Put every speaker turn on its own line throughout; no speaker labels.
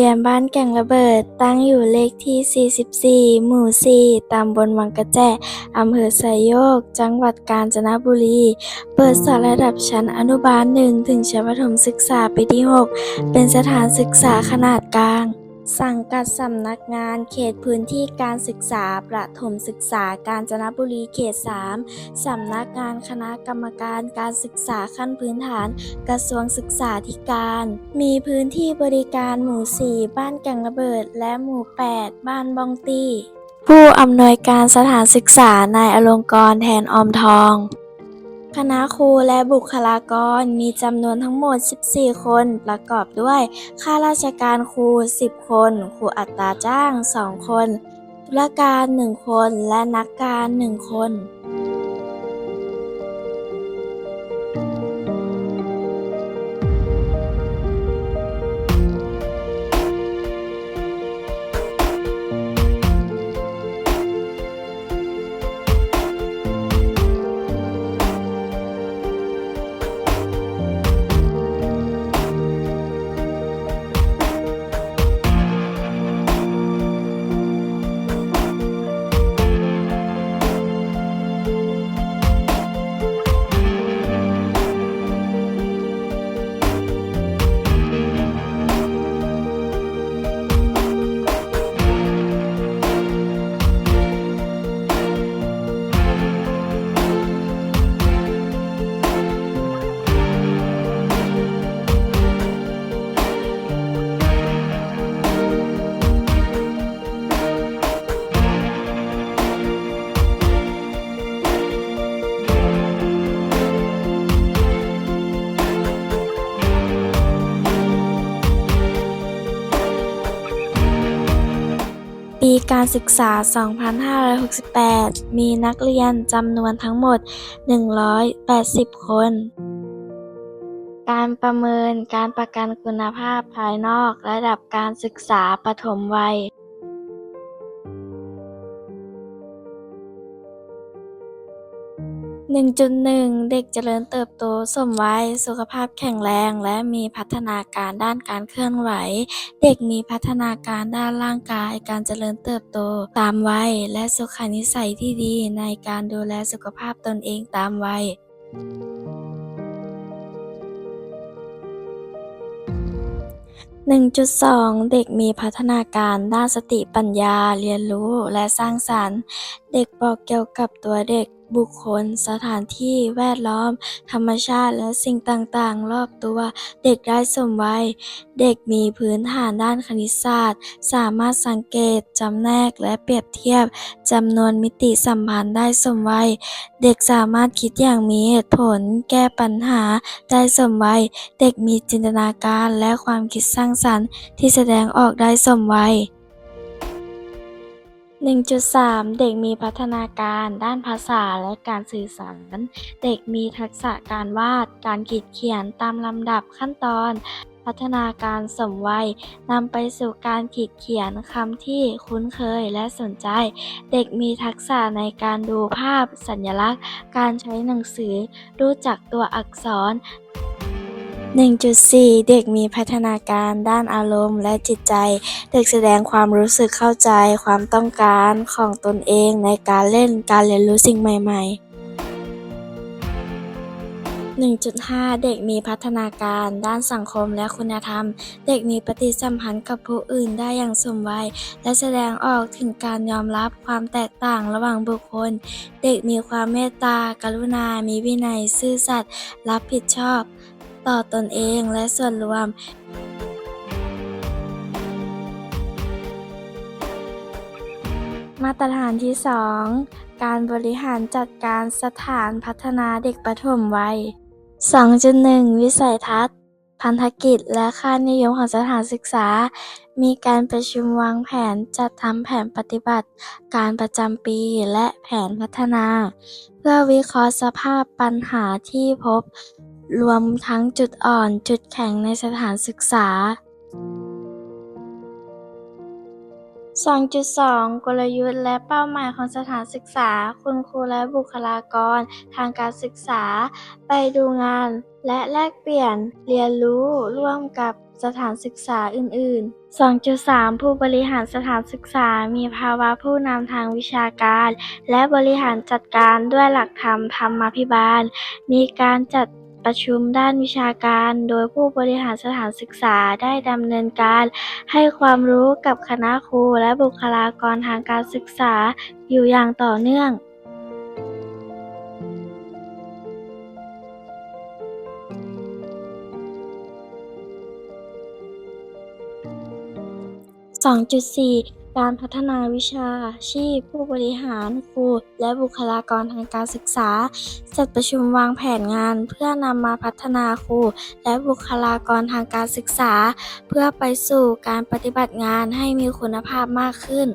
เรียนบ้านแก่งระเบิดตั้งอยู่เลขที่ 44 หมู่ 4 ตำบลวังกระแจอำเภอไซโยก จังหวัดกาญจนบุรี เปิดสอนระดับชั้นอนุบาล 1 ถึงชั้นประถมศึกษาปีที่ 6 เป็นสถานศึกษาขนาดกลาง สังกัดสำนักงานเขตพื้นที่การศึกษาประถมศึกษากาญจนบุรีเขต 3 สำนักงานคณะกรรมการการศึกษาขั้นพื้นฐาน กระทรวงศึกษาธิการ มีพื้นที่บริการหมู่ 4 บ้านแก่งระเบิด และหมู่ 8 บ้านบองตี้ ผู้อำนวยการสถานศึกษานายอลงกรณ์แทนออมทอง คณะครูและบุคลากรมีจำนวนทั้งหมด 14 คนประกอบด้วยข้าราชการครู 10 คน ครูอัตราจ้าง 2 คนธุรการ 1 คน และนักการ 1 คน การศึกษา 2568 มีนักเรียนจำนวนทั้งหมด 180 คน การประเมินการประกันคุณภาพภายนอกระดับการศึกษาปฐมวัย 1.1 เด็กเจริญเติบโตสมวัย สุขภาพแข็งแรงและมีพัฒนาการด้านการเคลื่อนไหว เด็กมีพัฒนาการด้านร่างกายการเจริญเติบโตตามวัย และสุขนิสัยที่ดีในการดูแลสุขภาพตนเองตามวัย1.2 เด็กมีพัฒนาการด้านสติปัญญาเรียนรู้และสร้างสรรค์ เด็กบอกเกี่ยวกับตัวเด็ก บุคคล สถานที่แวดล้อม ธรรมชาติและสิ่งต่างๆ รอบตัว เด็กได้สมวัย เด็กมีพื้นฐานด้านคณิตศาสตร์ สามารถสังเกต จำแนกและเปรียบเทียบจำนวนมิติสัมพันธ์ได้สมวัย เด็กสามารถคิดอย่างมีเหตุผล แก้ปัญหาได้สมวัย เด็กมีจินตนาการและความคิดสร้างสรรค์ที่แสดงออกได้สมวัย 1.3 เด็กมีพัฒนาการด้านภาษาและการสื่อสาร เด็กมีทักษะการวาด การขีดเขียนตามลำดับขั้นตอน พัฒนาการสมวัยนำไปสู่การขีดเขียนคำที่คุ้นเคยและสนใจ เด็กมีทักษะในการดูภาพ สัญลักษณ์ การใช้หนังสือ รู้จักตัวอักษร 1.4 เด็กมีพัฒนาการด้านอารมณ์และจิตใจ เด็กแสดงความรู้สึกเข้าใจความต้องการของตนเองในการเล่นการเรียนรู้สิ่งใหม่ ๆ1.5 เด็กมีพัฒนาการด้านสังคมและคุณธรรม เด็กมีปฏิสัมพันธ์กับผู้อื่นได้อย่างสมวัย และแสดงออกถึงการยอมรับความแตกต่างระหว่างบุคคล เด็กมีความเมตตา กรุณา มีวินัย ซื่อสัตย์ รับผิดชอบ ต่อตนเองและส่วนรวม มาตรฐานที่ 2 การบริหารจัดการสถานพัฒนาเด็กประถมวัย 2.1 วิสัยทัศน์ พันธกิจและค่านิยมของสถานศึกษา มีการประชุมวางแผนจัดทำแผนปฏิบัติ การประจำปีและแผนพัฒนา เพื่อวิเคราะห์สภาพปัญหาที่พบ รวมทั้งจุดอ่อนจุดแข็งในสถานศึกษา 2.2 กลยุทธ์และเป้าหมายของสถานศึกษา คุณครูและบุคลากร ทางการศึกษา ไปดูงาน และแลกเปลี่ยนเรียนรู้ร่วมกับสถานศึกษาอื่น ๆ 2.3 ผู้บริหารสถานศึกษา มีภาวะผู้นำทางวิชาการ และบริหารจัดการด้วยหลักธรรมธรรมาภิบาล มีการจัด ประชุมด้านวิชาการ โดยผู้บริหารสถานศึกษาได้ดำเนินการให้ความรู้กับคณะครูและบุคลากรทางการศึกษาอยู่อย่างต่อเนื่อง2.4 การพัฒนาวิชาชีพ ผู้บริหารครูและบุคลากรทางการศึกษา จัดประชุมวางแผนงาน เพื่อนำมาพัฒนาครูและบุคลากรทางการศึกษา เพื่อไปสู่การปฏิบัติงานให้มีคุณภาพมากขึ้น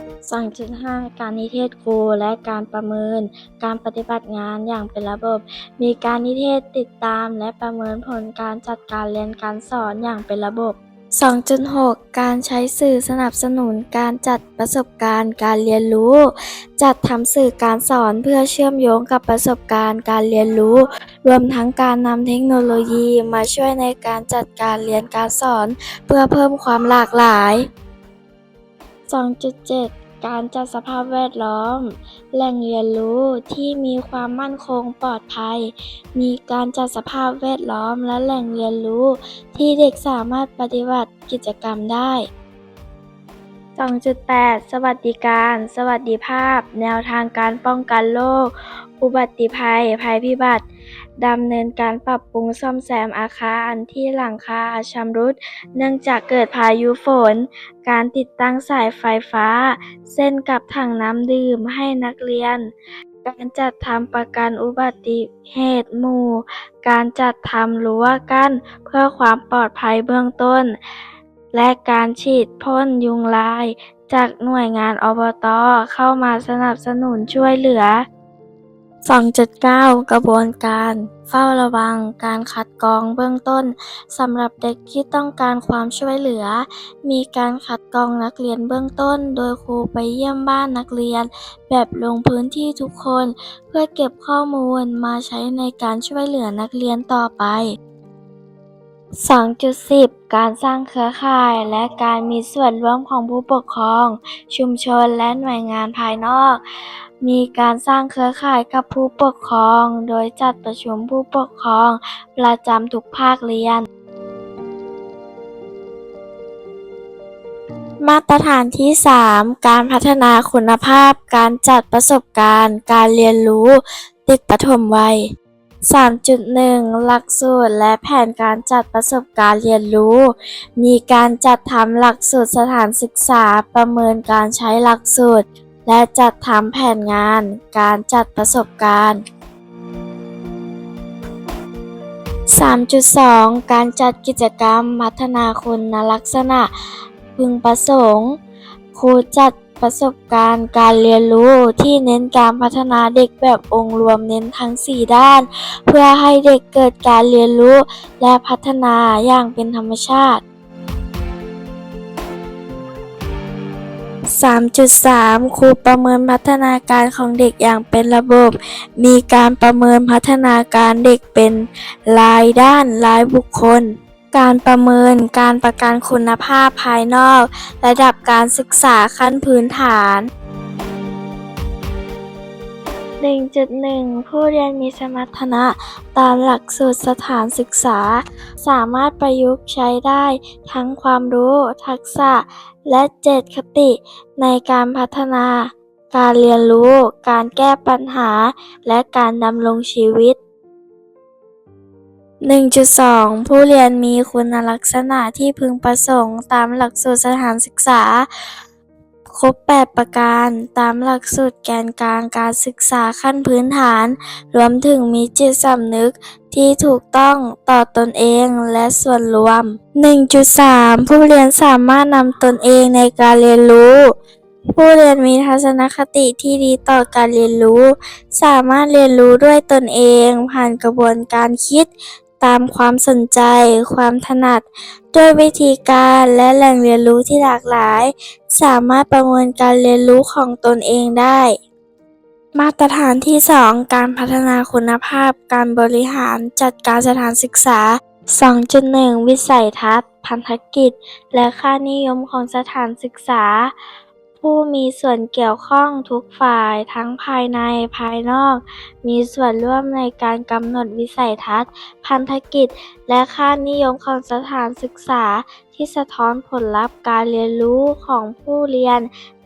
2.5 การนิเทศครูและการประเมิน การปฏิบัติงานอย่างเป็นระบบ มีการนิเทศติดตามและประเมินผลการจัดการเรียนการสอนอย่างเป็นระบบ 2.6 การใช้สื่อสนับสนุนการจัดประสบการณ์การเรียนรู้ จัดทำสื่อการสอนเพื่อเชื่อมโยงกับประสบการณ์การเรียนรู้ รวมทั้งการนำเทคโนโลยีมาช่วยในการจัดการเรียนการสอน เพื่อเพิ่มความหลากหลาย 2.7 การจัดสภาพแวดล้อม แหล่งเรียนรู้ที่มีความมั่นคงปลอดภัย มีการจัดสภาพแวดล้อมและแหล่งเรียนรู้ ที่เด็กสามารถปฏิบัติกิจกรรมได้ 2.8 สวัสดิการ สวัสดิภาพ แนวทางการป้องกันโรคอุบัติภัย ภัยพิบัติ ดำเนินการปรับปรุงซ่อมแซมอาคารที่หลังคาชำรุด เนื่องจากเกิดพายุฝน การติดตั้งสายไฟฟ้า เส้นกับถังน้ำดื่มให้นักเรียน การจัดทำประกันอุบัติเหตุหมู่ การจัดทำรั้วกั้นเพื่อความปลอดภัยเบื้องต้น และการฉีดพ่นยุงลายจากหน่วยงานอบต เข้ามาสนับสนุนช่วยเหลือ 2.9 กระบวนการ เฝ้าระวัง การคัดกรองเบื้องต้นสำหรับเด็กที่ต้องการความช่วยเหลือ มีการคัดกรองนักเรียนเบื้องต้น โดยครูไปเยี่ยมบ้านนักเรียน แบบลงพื้นที่ทุกคน เพื่อเก็บข้อมูลมาใช้ในการช่วยเหลือนักเรียนต่อไป 2.10 การสร้างเครือข่ายและการมีส่วนร่วมของผู้ปกครอง ชุมชนและหน่วยงานภายนอก มีการสร้างเครือข่ายกับผู้ปกครอง โดยจัดประชุมผู้ปกครอง ประจำทุกภาคเรียน มาตรฐานที่ 3 การพัฒนาคุณภาพ การจัดประสบการณ์ การเรียนรู้เด็กปฐมวัย 3.1 หลักสูตรและแผนการจัดประสบการณ์เรียนรู้ มีการจัดทำหลักสูตรสถานศึกษาประเมินการใช้หลักสูตร และจัดทำแผนงานการจัดประสบการณ์ 3.2 การจัดกิจกรรมพัฒนาคุณลักษณะพึงประสงค์ ครูจัดประสบการณ์การเรียนรู้ที่เน้นการพัฒนาเด็กแบบองค์รวมเน้นทั้ง 4 ด้าน เพื่อให้เด็กเกิดการเรียนรู้และพัฒนาอย่างเป็นธรรมชาติ 3.3 ครูประเมินพัฒนาการของเด็กอย่างเป็นระบบ มีการประเมินพัฒนาการเด็กเป็นรายด้านรายบุคคล การประเมินการประกันคุณภาพภายนอก ระดับการศึกษาขั้นพื้นฐาน 1.1 ผู้เรียนมีสมรรถนะตามหลักสูตรสถานศึกษา สามารถประยุกต์ใช้ได้ทั้งความรู้ ทักษะ และเจตคติในการพัฒนา การเรียนรู้ การแก้ปัญหา และการดำรงชีวิต 1.2 ผู้เรียนมีคุณลักษณะที่พึงประสงค์ตามหลักสูตรสถานศึกษา ครบ 8 ประการ ตามหลักสูตรแกนกลางการศึกษาขั้นพื้นฐาน รวมถึงมีจิตสำนึกที่ถูกต้องต่อตนเองและส่วนรวม 1.3 ผู้เรียนสามารถนำตนเองในการเรียนรู้ ผู้เรียนมีทัศนคติที่ดีต่อการเรียนรู้ สามารถเรียนรู้ด้วยตนเองผ่านกระบวนการคิดตามความสนใจ ความถนัด ด้วยวิธีการและแหล่งเรียนรู้ที่หลากหลาย สามารถประเมินการเรียนรู้ของตนเองได้ มาตรฐานที่ 2 การพัฒนาคุณภาพ การบริหารจัดการสถานศึกษา 2.1 วิสัยทัศน์ พันธกิจ และค่านิยมของสถานศึกษา ผู้มีส่วนเกี่ยวข้องทุกฝ่ายทั้งภายในภายนอก มีส่วนร่วมในการกำหนดวิสัยทัศน์ พันธกิจ และค่านิยมของสถานศึกษา ที่สะท้อนผลลัพธ์การเรียนรู้ของผู้เรียน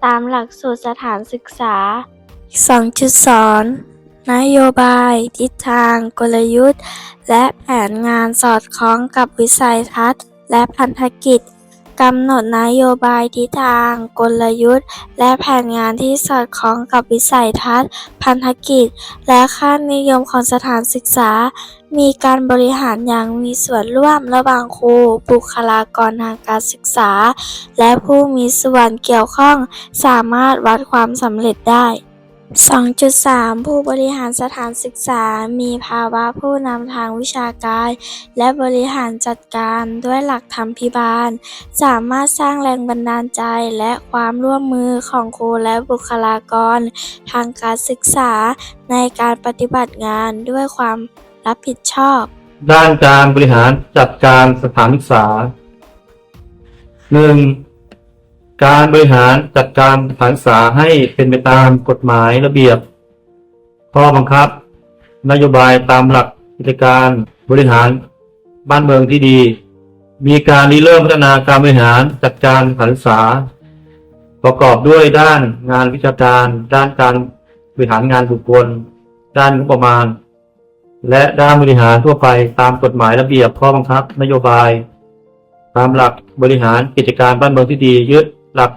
ตามหลักสูตรสถานศึกษา 2.2นโยบาย ทิศทาง กลยุทธ์ และแผนงานสอดคล้องกับวิสัยทัศน์ และพันธกิจ กำหนดนโยบายทิศทาง กลยุทธ์ และแผนงานที่สอดคล้องกับวิสัยทัศน์ พันธกิจ และค่านิยมของสถานศึกษา มีการบริหารอย่างมีส่วนร่วมระหว่างครูบุคลากรทางการศึกษา และผู้มีส่วนเกี่ยวข้องสามารถวัดความสำเร็จได้ 2.3 ผู้บริหารสถานศึกษา มีภาวะผู้นำทางวิชาการ และบริหารจัดการด้วยหลักธรรมพิบาล สามารถสร้างแรงบันดาลใจและความร่วมมือของครูและบุคลากร ทางการศึกษาในการปฏิบัติงานด้วยความรับผิดชอบ
ด้านการบริหารจัดการสถานศึกษา 1. การบริหารจัดการสถานศึกษาให้เป็นไปตามกฎหมายระเบียบ ข้อบังคับ นโยบายตามหลักกิจการบริหารบ้านเมืองที่ดี มีการริเริ่มพัฒนาการบริหารจัดการสถานศึกษา ประกอบด้วยด้านงานวิชาการ ด้านการบริหารงานบุคคล ด้านงบประมาณ และด้านบริหารทั่วไปตามกฎหมายระเบียบข้อบังคับ นโยบาย ตามหลักบริหารกิจการบ้านเมืองที่ดียึด หลัก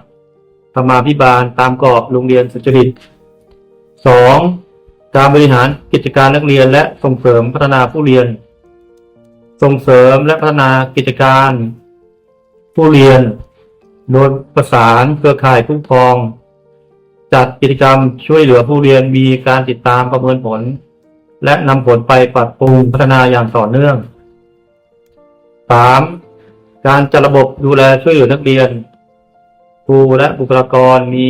ธรรมาภิบาลตามกรอบโรงเรียนสุจริต 2. การบริหารกิจการนักเรียนและส่งเสริมพัฒนาผู้เรียน ส่งเสริมและพัฒนากิจการ ผู้เรียน โดยประสานเครือข่ายผู้ปกครอง จัดกิจกรรมช่วยเหลือผู้เรียนมีการติดตามประเมินผล และนำผลไปปรับปรุงพัฒนาอย่างต่อเนื่อง 3. การจัดระบบดูแลช่วยเหลือนักเรียน ครูและบุคลากรมี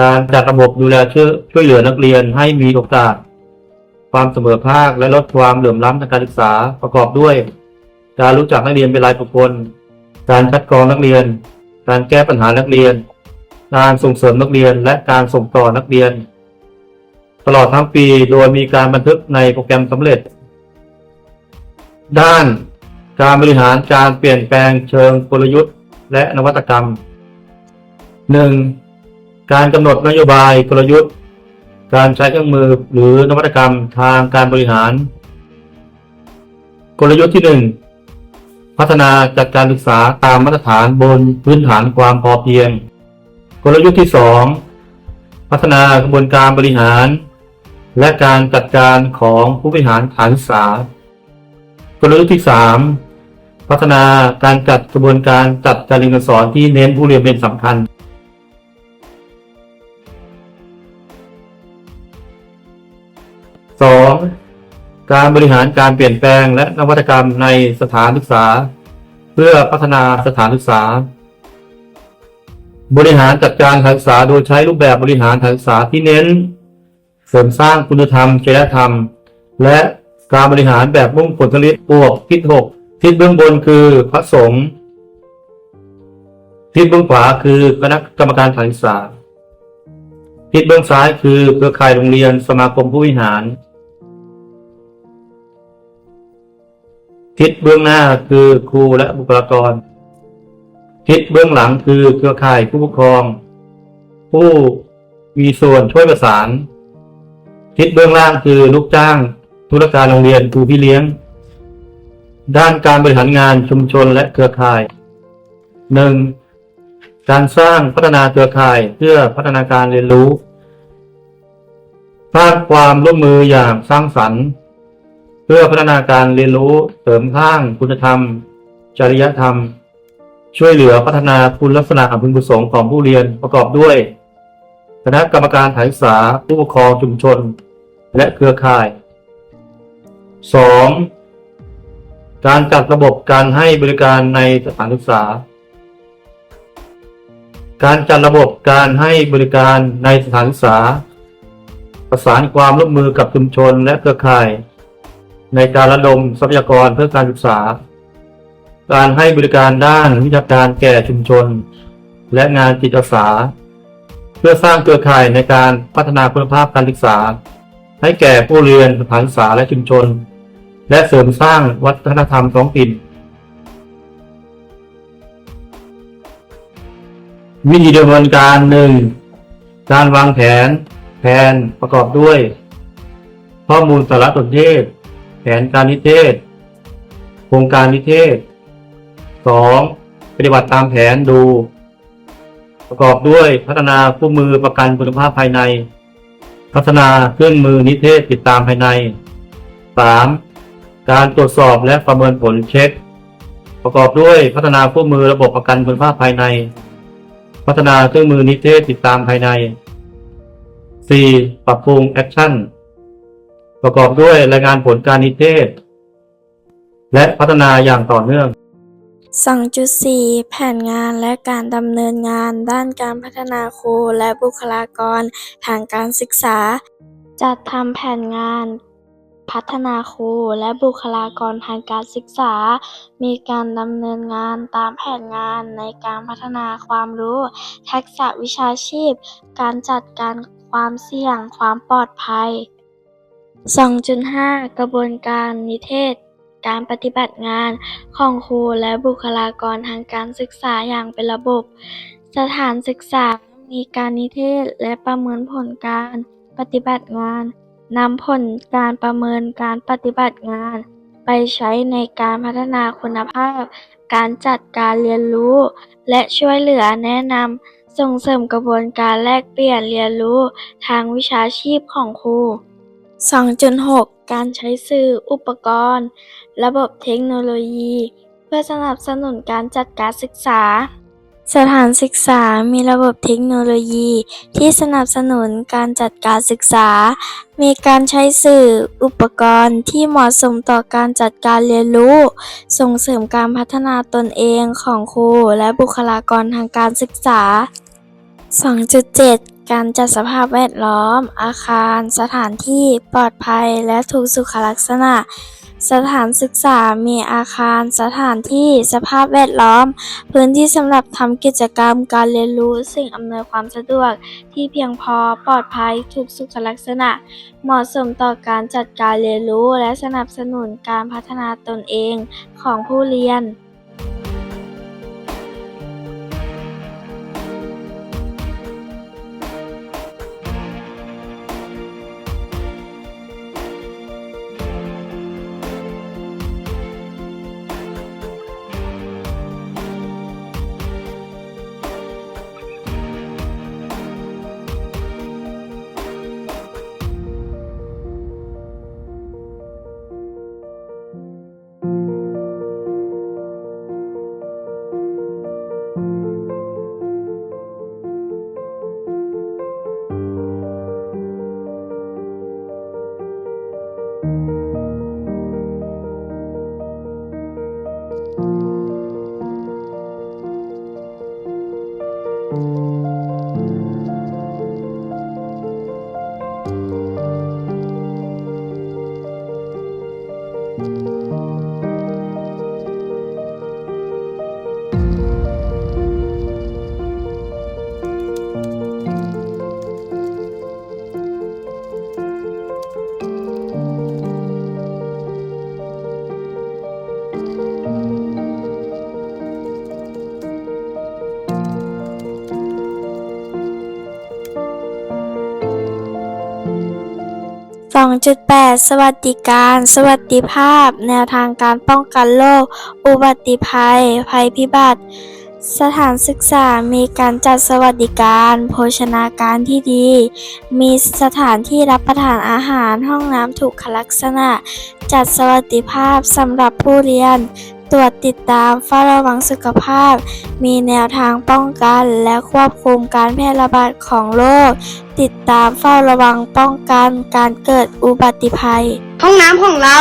การจัดระบบดูแลช่วยช่วยเหลือนักเรียนให้มีโอกาส ความเสมอภาคและลดความเหลื่อมล้ำทางการศึกษาประกอบด้วย การรู้จักนักเรียนเป็นรายบุคคล การคัดกรองนักเรียน การแก้ปัญหานักเรียน การส่งเสริมนักเรียนและการส่งต่อนักเรียน ตลอดทั้งปีโดยมีการบันทึกในโปรแกรมสำเร็จ ด้านการบริหารการเปลี่ยนแปลงเชิงกลยุทธ์ และนวัตกรรม 1. การกำหนดนโยบายกลยุทธ์ การใช้เครื่องมือหรือนวัตกรรมทางการบริหาร กลยุทธ์ที่ 1 พัฒนาจัดการศึกษาตามมาตรฐานบนพื้นฐานความพอเพียง กลยุทธ์ที่ 2 พัฒนากระบวนการบริหาร และการจัดการของผู้บริหารฐานศึกษากลยุทธ์ที่ 3 พัฒนาการจัดกระบวนการจัดการเรียนการสอนที่เน้นผู้เรียนเป็นสำคัญ 2. การบริหารการเปลี่ยนแปลงและนวัตกรรมในสถานศึกษา เพื่อพัฒนาสถานศึกษา บริหารจัดการสถานศึกษาโดยใช้รูปแบบบริหารสถานศึกษาที่เน้น เสริมสร้างคุณธรรมจริยธรรม และการบริหารแบบมุ่งผลผลิตบวกทิศหกทิศเบื้องบนคือพระสงฆ์ทิศเบื้องขวาคือคณะกรรมการสถานศึกษาทิศเบื้องซ้ายคือเครือข่ายโรงเรียนสมาคมผู้บริหาร ทิศเบื้องหน้าคือครูและบุคลากร ทิศเบื้องหลังคือเครือข่ายผู้ปกครอง ผู้มีส่วนช่วยประสาน ทิศเบื้องล่างคือลูกจ้างธุรการโรงเรียนครูพี่เลี้ยง ด้านการบริหารงานชุมชนและเครือข่าย 1. การสร้างพัฒนาเครือข่ายเพื่อพัฒนาการเรียนรู้สร้างความร่วมมืออย่างสร้างสรรค์ เพื่อพัฒนาการเรียนรู้เสริมสร้างคุณธรรม จริยธรรม ช่วยเหลือพัฒนาคุณลักษณะอันพึงประสงค์ของผู้เรียนประกอบด้วย คณะกรรมการฐานศึกษาผู้ปกครองชุมชน และเครือข่าย 2. การจัดระบบการให้บริการในสถานศึกษา การจัดระบบการให้บริการในสถานศึกษา ประสานความร่วมมือกับชุมชนและเครือข่าย ในการระดมทรัพยากรเพื่อการศึกษา การให้บริการด้านวิชาการแก่ชุมชน และงานจิตอาสา เพื่อสร้างเครือข่ายในการพัฒนาคุณภาพการศึกษา ให้แก่ผู้เรียนสถานศึกษาและชุมชน และเสริมสร้างวัฒนธรรมท้องถิ่นวิธีดำเนินการหนึ่งการวางแผน แผนประกอบด้วย ข้อมูลสารสนเทศ แผนการนิเทศ โครงการนิเทศ 2. ปฏิบัติตามแผนดู ประกอบด้วยพัฒนาคู่มือประกันคุณภาพภายใน พัฒนาเครื่องมือนิเทศติดตามภายใน 3. การตรวจสอบและประเมินผลเช็ค ประกอบด้วยพัฒนาคู่มือระบบประกันคุณภาพภายใน พัฒนาเครื่องมือนิเทศติดตามภายใน 4. ปรับปรุงแอคชั่น ประกอบด้วยรายงานผลการนิเทศ และพัฒนาอย่างต่อเนื่อง
2.4 แผนงานและการดำเนินงานด้านการพัฒนาครูและบุคลากรทางการศึกษา จัดทำแผนงาน พัฒนาครูและบุคลากรทางการศึกษา มีการดำเนินงานตามแผนงานในการพัฒนาความรู้ ทักษะวิชาชีพ การจัดการความเสี่ยง ความปลอดภัย 2.5 กระบวนการนิเทศ การปฏิบัติงานของครูและบุคลากรทางการศึกษาอย่างเป็นระบบ สถานศึกษา มีการนิเทศและประเมินผลการปฏิบัติงาน นำผลการประเมินการปฏิบัติงาน ไปใช้ในการพัฒนาคุณภาพ การจัดการเรียนรู้ และช่วยเหลือแนะนำส่งเสริมกระบวนการแลกเปลี่ยนเรียนรู้ทางวิชาชีพของครู 2.6 การใช้สื่ออุปกรณ์ ระบบเทคโนโลยี เพื่อสนับสนุนการจัดการศึกษา สถานศึกษามีระบบเทคโนโลยี ที่สนับสนุนการจัดการศึกษา มีการใช้สื่ออุปกรณ์ที่เหมาะสมต่อการจัดการเรียนรู้ ส่งเสริมการพัฒนาตนเองของครูและบุคลากรทางการศึกษา 2.7การจัดสภาพแวดล้อม อาคาร สถานที่ปลอดภัยและถูกสุขลักษณะ สถานศึกษา มีอาคาร สถานที่ สภาพแวดล้อม พื้นที่สำหรับทำกิจกรรม การเรียนรู้ สิ่งอำนวยความสะดวก ที่เพียงพอ ปลอดภัย ถูกสุขลักษณะ เหมาะสมต่อการจัดการเรียนรู้ และสนับสนุนการพัฒนาตนเองของผู้เรียน 2.8สวัสดิการ สวัสดิภาพ แนวทางการป้องกันโรค อุบัติภัย ภัยพิบัติ สถานศึกษา มีการจัดสวัสดิการ โภชนาการที่ดี มีสถานที่รับประทานอาหาร ห้องน้ำถูกลักษณะ จัดสวัสดิภาพสำหรับผู้เรียน ตรวจติดตามเฝ้าระวังสุขภาพ มีแนวทางป้องกันและควบคุมการแพร่ระบาดของโรค ติดตามเฝ้าระวังป้องกันการเกิดอุบัติภัย
ห้องน้ำของเรา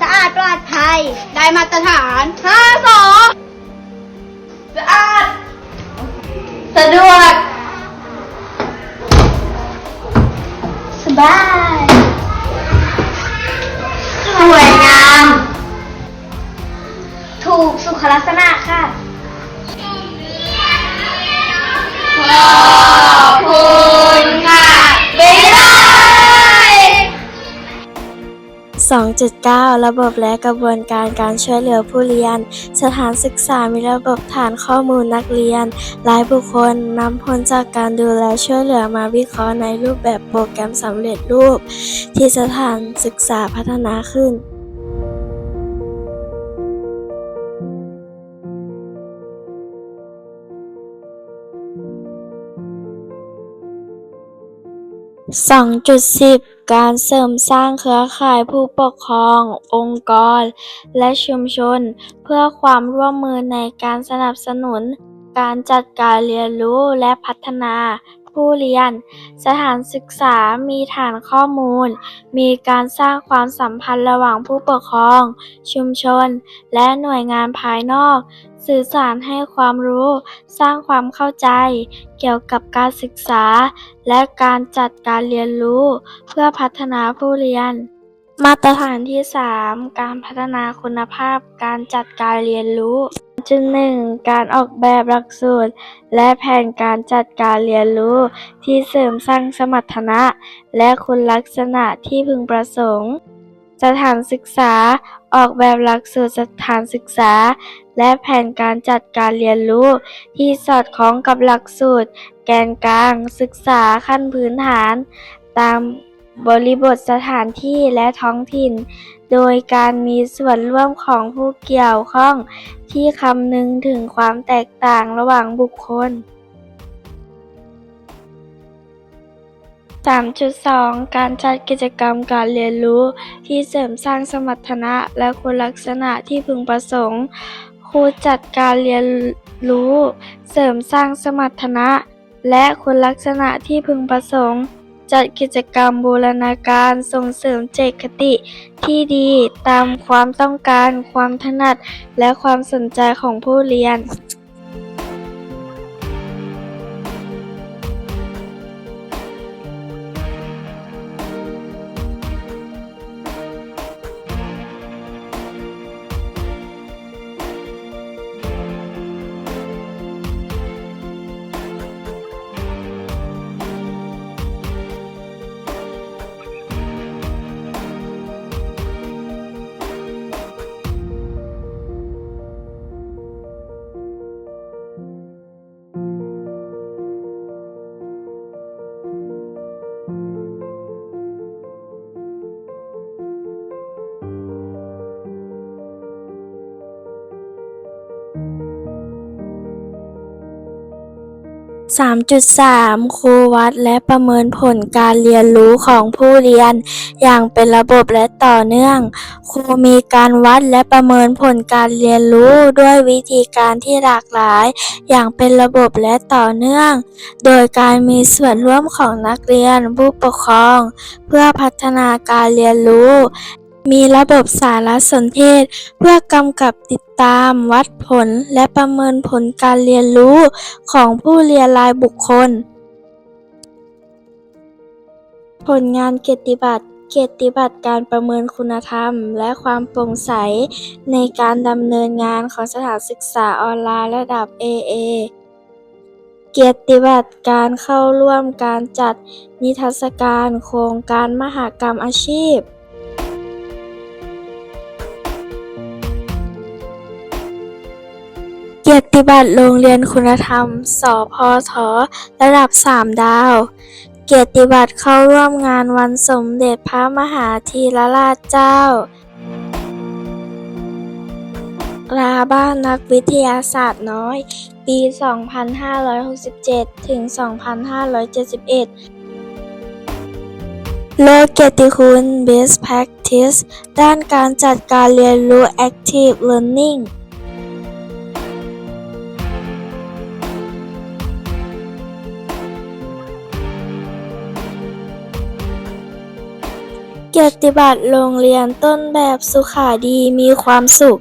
สะอาดปลอดภัย ได้มาตรฐานห้าสอสะอาด สะดวก สบาย สวยงาม ถูกสุขลักษณะค่ะขอบคุณค่ะบ๊ายบาย
2.9 ระบบและกระบวนการการช่วยเหลือผู้เรียน สถานศึกษามีระบบฐานข้อมูลนักเรียน รายบุคคลนำผลจากการดูแลช่วยเหลือมาวิเคราะห์ในรูปแบบโปรแกรมสำเร็จรูป ที่สถานศึกษาพัฒนาขึ้น 2.10 การเสริมสร้างเครือข่ายผู้ปกครอง องค์กร และชุมชน เพื่อความร่วมมือในการสนับสนุน การจัดการเรียนรู้และพัฒนา ผู้เรียน สถานศึกษามีฐานข้อมูล มีการสร้างความสัมพันธ์ระหว่างผู้ปกครอง ชุมชน และหน่วยงานภายนอก สื่อสารให้ความรู้ สร้างความเข้าใจ เกี่ยวกับการศึกษา และการจัดการเรียนรู้ เพื่อพัฒนาผู้เรียนมาตรฐานที่ 3 การพัฒนาคุณภาพการจัดการเรียนรู้ จุดหนึ่งการออกแบบหลักสูตร และแผนการจัดการเรียนรู้ ที่เสริมสร้างสมรรถนะ และคุณลักษณะที่พึงประสงค์ สถานศึกษา ออกแบบหลักสูตรสถานศึกษา และแผนการจัดการเรียนรู้ ที่สอดคล้องกับหลักสูตร แกนกลาง ศึกษาขั้นพื้นฐาน ตามบริบทสถานที่และท้องถิ่น โดยการมีส่วนร่วมของผู้เกี่ยวข้องที่คำนึงถึงความแตกต่างระหว่างบุคคล 3.2 การจัดกิจกรรมการเรียนรู้ที่เสริมสร้างสมรรถนะและคุณลักษณะที่พึงประสงค์ ครูจัดการเรียนรู้ เสริมสร้างสมรรถนะ และคุณลักษณะที่พึงประสงค์ จัดกิจกรรมบูรณาการส่งเสริมเจตคติที่ดีตามความต้องการ ความถนัด และความสนใจของผู้เรียน 3.3 ครูวัดและประเมินผลการเรียนรู้ของผู้เรียน อย่างเป็นระบบและต่อเนื่อง ครูมีการวัดและประเมินผลการเรียนรู้ด้วยวิธีการที่หลากหลาย อย่างเป็นระบบและต่อเนื่อง โดยการมีส่วนร่วมของนักเรียนผู้ปกครอง เพื่อพัฒนาการเรียนรู้ มีระบบสารสนเทศ เพื่อกำกับติดตามวัดผลและประเมินผลการเรียนรู้ของผู้เรียนรายบุคคล ผลงานเกียรติบัตรเกียรติบัตรการประเมินคุณธรรม และความโปร่งใส ในการดำเนินงานของสถานศึกษาออนไลน์ระดับ AA เกียรติบัตรการเข้าร่วมการจัดนิทรรศการโครงการมหกรรมอาชีพ เกียรติบัตรโรงเรียนคุณธรรม สพท ระดับ 3 ดาว เกียรติบัตรเข้าร่วมงานวันสมเด็จพระมหาธีรราชเจ้าราบ้านนักวิทยาศาสตร์น้อย ปี 2567 ถึง 2571โลกเกียรติคุณ Best Practice ด้านการจัดการเรียนรู้ Active Learning กียรติบัตรโรงเรียนต้นแบบสุขาดีมีความสุข